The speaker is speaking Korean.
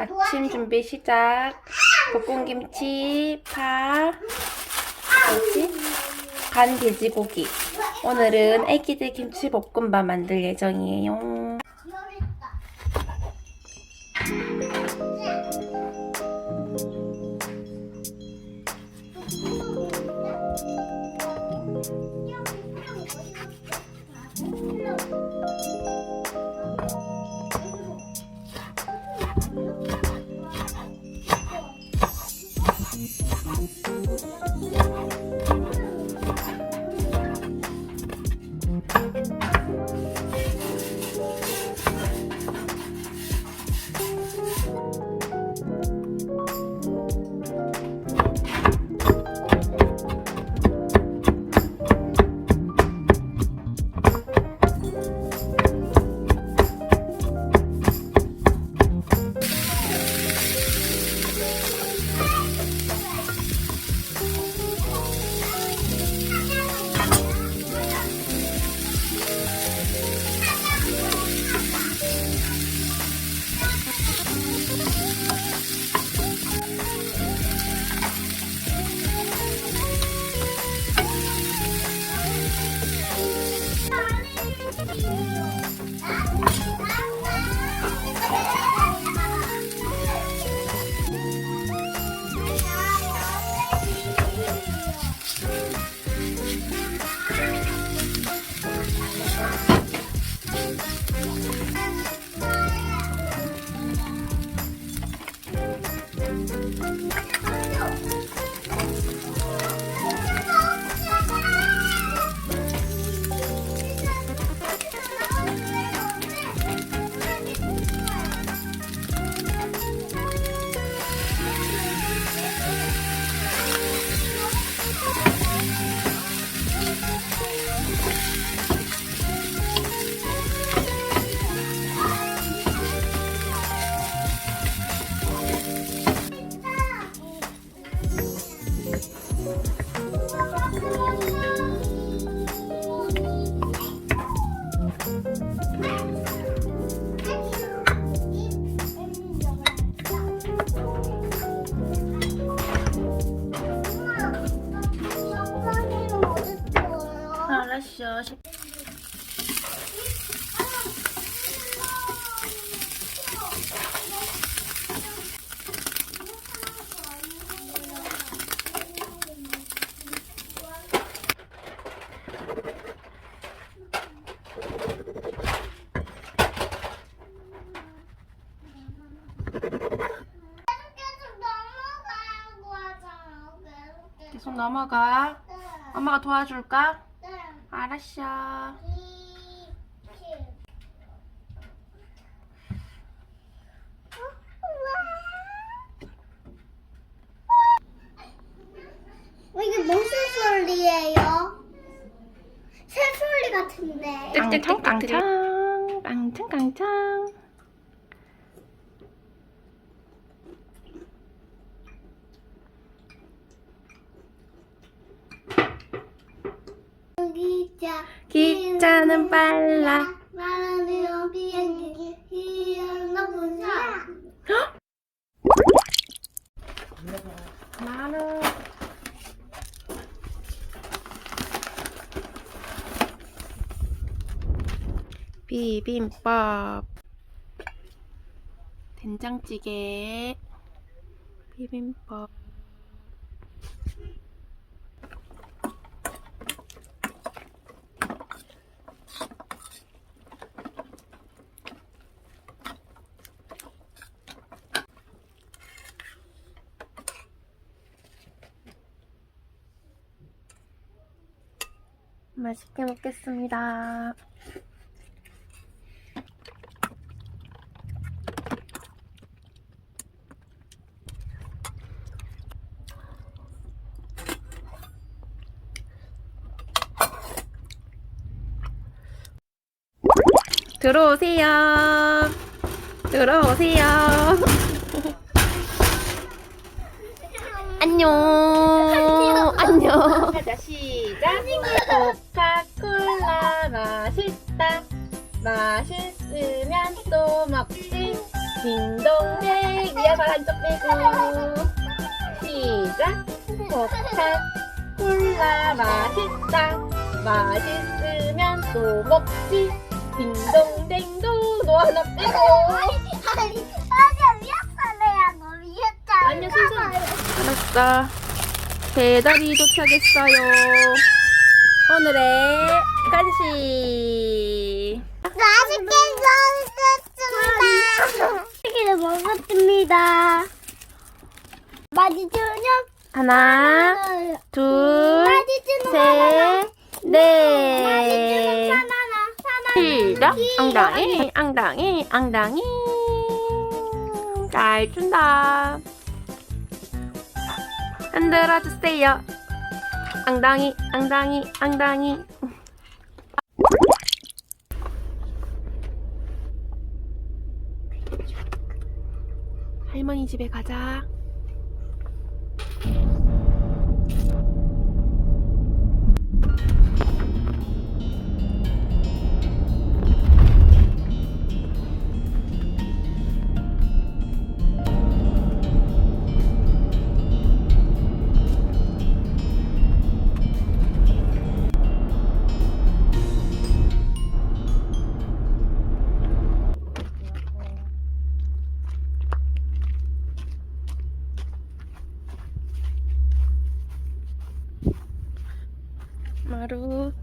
아침 준비 시작. 볶은 김치, 파, 뭐지? 간 돼지고기. 오늘은 애기들 김치 볶음밥 만들 예정이에요. 알았어. 계속 넘어가. 엄마가 도와줄까? 알았어. 어, 이게 무슨 소리예요? 새소리 같은데. 깡총 깡총 기자. 기차는 빨라 나는 비행기. 희열나 보자. 나는 비빔밥 된장찌개 비빔밥 맛있게 먹겠습니다. 들어오세요. 들어오세요. 안녕. 안녕. 시작. 맛있다. 맛있으면 또 먹지. 딩동댕이 발 한쪽 빼고. 시작. 폭탄. 콜라 맛있다. 맛있으면 또 먹지. 딩동댕동 너 하나 빼고. 아니, 아니, 아니, 위협사래야, 너 위협자. 아니야, 순서. 알았어. 배달이 도착했어요. 간식. 맛있게 먹었습니다. 치킨을 먹었습니다. 맛있으면 하나, 둘, 셋, 넷. 하나나. 시작. 앙당이, 앙당이, 앙당이. 잘 준다. 흔들어 주세요. 앙당이, 앙당이, 앙당이. 할머니 집에 가자. Haru.